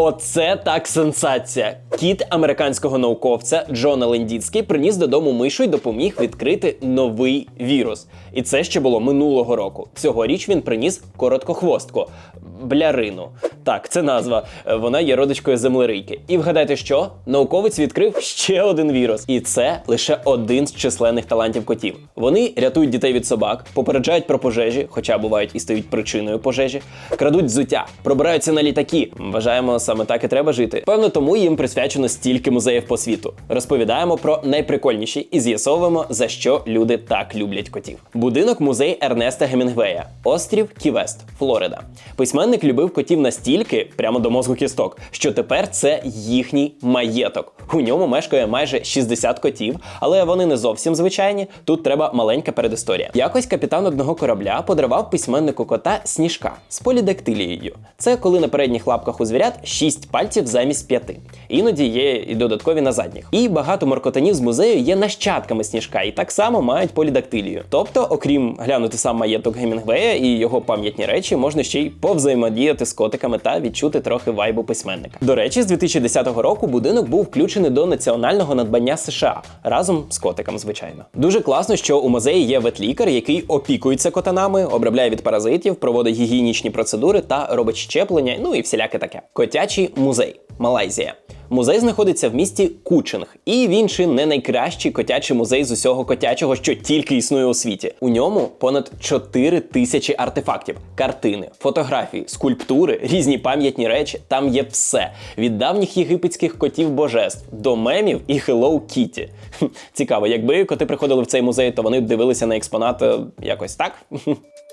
Оце так сенсація. Кіт американського науковця Джона Лендіцький приніс додому мишу і допоміг відкрити новий вірус. І це ще було минулого року. Цьогоріч він приніс короткохвостку блярину. Так, це назва. Е, Вона є родичкою землерийки. І вгадайте, що науковець відкрив ще один вірус. І це лише один з численних талантів котів. Вони рятують дітей від собак, попереджають про пожежі, хоча бувають і стають причиною пожежі, крадуть взуття, пробираються на літаки. Вважаємо, саме так і треба жити. Певно, тому їм присвячено стільки музеїв по світу. Розповідаємо про найприкольніші і з'ясовуємо, за що люди так люблять котів. Будинок музей Ернеста Гемінгвея, острів Ківест, Флорида. Письменник любив котів настільки, прямо до мозку кісток, що тепер це їхній маєток. У ньому мешкає майже 60 котів, але вони не зовсім звичайні. Тут треба маленька передісторія. Якось капітан одного корабля подарував письменнику кота сніжка з полідактилією. Це коли на передніх лапках у звірят 6 пальців замість п'яти. Іноді є і додаткові на задніх. І багато моркотанів з музею є нащадками сніжка і так само мають полідактилію. Тобто, окрім глянути сам маєток Гемінгвея і його пам'ятні речі, можна ще й повзаємодіяти з котиками та відчути трохи вайбу письменника. До речі, з 2010 року будинок був включений до національного надбання США разом з котиком, звичайно. Дуже класно, що у музеї є ветлікар, який опікується котанами, обробляє від паразитів, проводить гігієнічні процедури та робить щеплення, ну і всіляке таке. Котячий музей, Малайзія. Музей знаходиться в місті Кучинг, і він чи не найкращий котячий музей з усього котячого, що тільки існує у світі. У ньому понад 4 тисячі артефактів, картини, фотографії, скульптури, різні пам'ятні речі. Там є все від давніх єгипетських котів божеств до мемів і Hello Kitty. Цікаво, якби коти приходили в цей музей, то вони б дивилися на експонати якось так.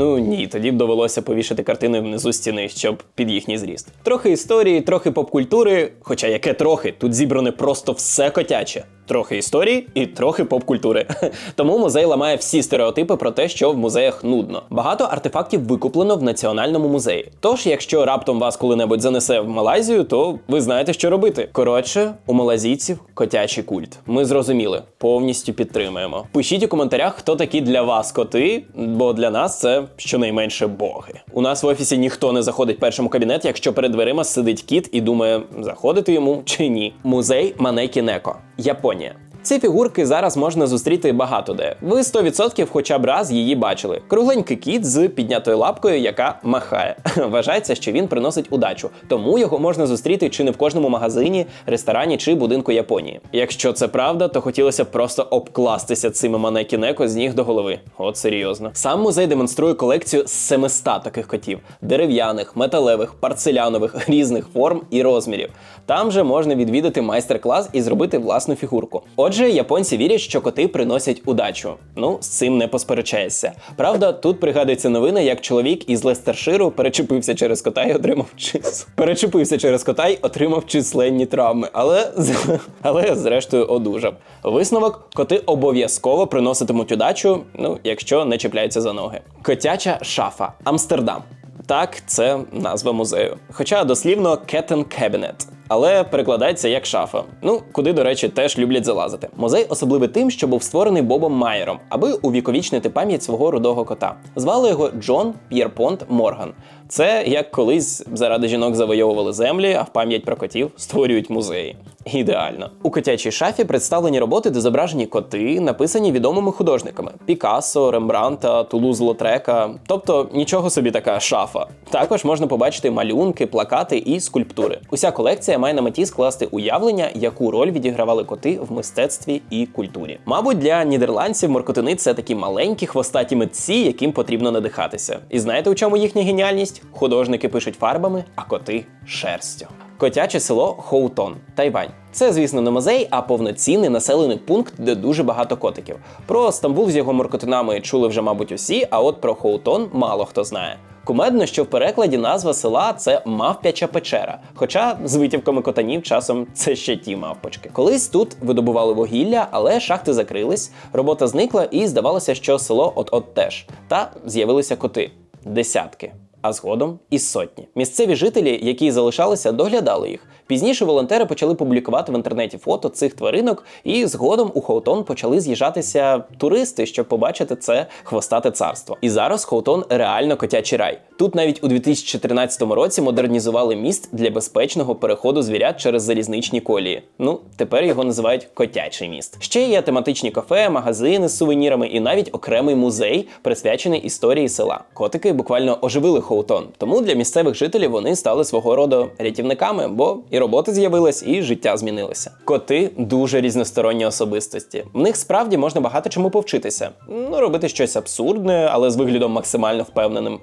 Ну ні, тоді б довелося повішати картини внизу стіни, щоб під їхній зріст. Трохи історії, трохи поп-культури, хоча яке трохи, тут зібране просто все котяче. Трохи історії і трохи поп-культури. Тому музей ламає всі стереотипи про те, що в музеях нудно. Багато артефактів викуплено в національному музеї. Тож, якщо раптом вас коли-небудь занесе в Малайзію, то ви знаєте, що робити. Коротше, у малазійців котячий культ. Ми зрозуміли, повністю підтримуємо. Пишіть у коментарях, хто такі для вас коти, бо для нас це щонайменше боги. У нас в офісі ніхто не заходить першому кабінет, якщо перед дверима сидить кіт і думає, заходити йому чи ні. Музей Манекі Неко, Японія внимание. Ці фігурки зараз можна зустріти багато де. Ви 100% хоча б раз її бачили. Кругленький кіт з піднятою лапкою, яка махає. Вважається, що він приносить удачу, тому його можна зустріти чи не в кожному магазині, ресторані чи будинку Японії. Якщо це правда, то хотілося б просто обкластися цими манекінеко з ніг до голови. От серйозно. Сам музей демонструє колекцію з 700 таких котів: дерев'яних, металевих, парцелянових, різних форм і розмірів. Там же можна відвідати майстер-клас і зробити власну фігурку. Отже, японці вірять, що коти приносять удачу. Ну, з цим не посперечаєшся. Правда, тут пригадується новина, як чоловік із Лестерширу перечепився через кота і отримав чис. Перечепився через кота й отримав численні травми, але але зрештою одужав. Висновок: коти обов'язково приноситимуть удачу, ну якщо не чіпляються за ноги. Котяча шафа Амстердам. Так, це назва музею. Хоча дослівно Kitten Cabinet. Але перекладається як шафа. Ну, куди, до речі, теж люблять залазити. Музей особливий тим, що був створений Бобом Майером, аби увіковічнити пам'ять свого рудого кота. Звали його Джон П'єрпонт Морган. Це як колись заради жінок завойовували землі, а в пам'ять про котів створюють музеї. Ідеально. У котячій шафі представлені роботи, де зображені коти, написані відомими художниками: Пікассо, Рембранта, Тулуз Лотрека. Тобто нічого собі така шафа. Також можна побачити малюнки, плакати і скульптури. Уся колекція має на меті скласти уявлення, яку роль відігравали коти в мистецтві і культурі. Мабуть, для нідерландців моркотини це такі маленькі хвостаті митці, яким потрібно надихатися. І знаєте, у чому їхня геніальність? Художники пишуть фарбами, а коти шерстю. Котяче село Хоутон, Тайвань. Це, звісно, не музей, а повноцінний населений пункт, де дуже багато котиків. Про Стамбул з його моркотинами чули вже, мабуть, усі, а от про Хоутон мало хто знає. Кумедно, що в перекладі назва села це мавпяча печера. Хоча з витівками котанів часом це ще ті мавпочки. Колись тут видобували вугілля, але шахти закрились, робота зникла, і здавалося, що село от-от теж. Та з'явилися коти десятки. А згодом і сотні. Місцеві жителі, які залишалися, доглядали їх, Пізніше волонтери почали публікувати в інтернеті фото цих тваринок, і згодом у Хоутон почали з'їжджатися туристи, щоб побачити це хвостате царство. І зараз Хоутон реально котячий рай. Тут навіть у 2014 році модернізували міст для безпечного переходу звірят через залізничні колії. Ну, тепер його називають котячий міст. Ще є тематичні кафе, магазини з сувенірами і навіть окремий музей, присвячений історії села. Котики буквально оживили Хоутон, тому для місцевих жителів вони стали свого роду рятівниками, бо і роботи з'явилась, і життя змінилося. Коти дуже різносторонні особистості. В них справді можна багато чому повчитися. Ну, робити щось абсурдне, але з виглядом максимально впевненим.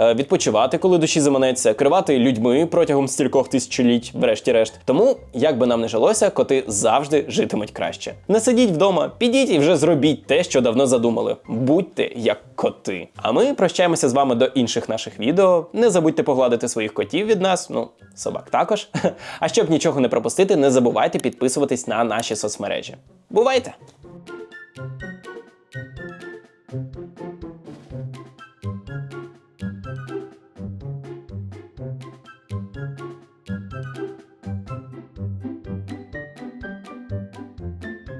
Е, Відпочивати, коли душі заманеться, керувати людьми протягом стількох тисячоліть, врешті-решт. Тому, як би нам не жилося, коти завжди житимуть краще. Не сидіть вдома, підіть і вже зробіть те, що давно задумали. Будьте як коти. А ми прощаємося з вами до інших наших відео. Не забудьте погладити своїх котів від нас, ну, собак також. А щоб нічого не пропустити, не забувайте підписуватись на наші соцмережі. Бувайте!